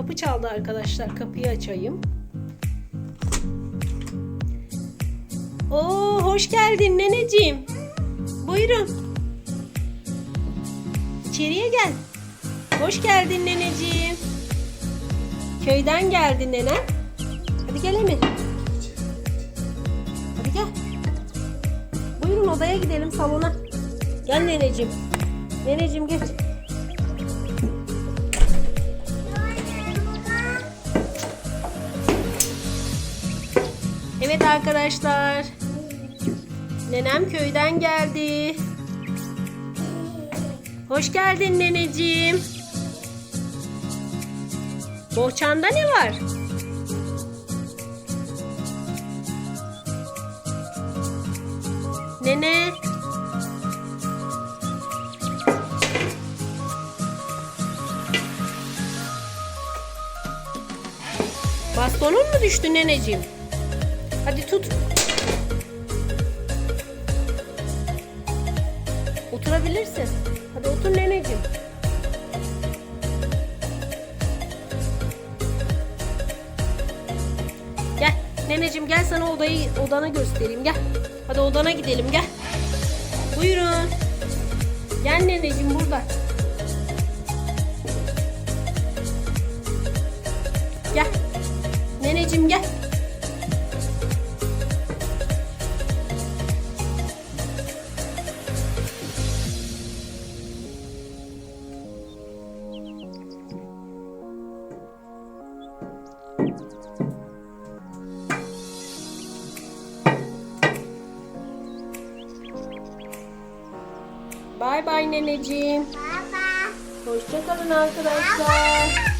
Kapı çaldı arkadaşlar. Kapıyı açayım. Oo hoş geldin neneciğim. Buyurun. İçeriye gel. Hoş geldin neneciğim. Köyden geldin nene. Hadi gel Emir. Hadi gel. Buyurun odaya gidelim salona. Gel neneciğim. Neneciğim geç. Evet arkadaşlar. Nenem köyden geldi. Hoş geldin neneciğim. Bohçanda ne var? Nene. Bastonun mu düştü neneciğim? Hadi tut. Oturabilirsin. Hadi otur neneciğim. Gel. Neneciğim gel sana odayı odanı göstereyim gel. Hadi odana gidelim gel. Buyurun. Gel neneciğim burada. Gel. Neneciğim gel. Bay bay neneciğim. Baba. Hoşçakalın arkadaşlar.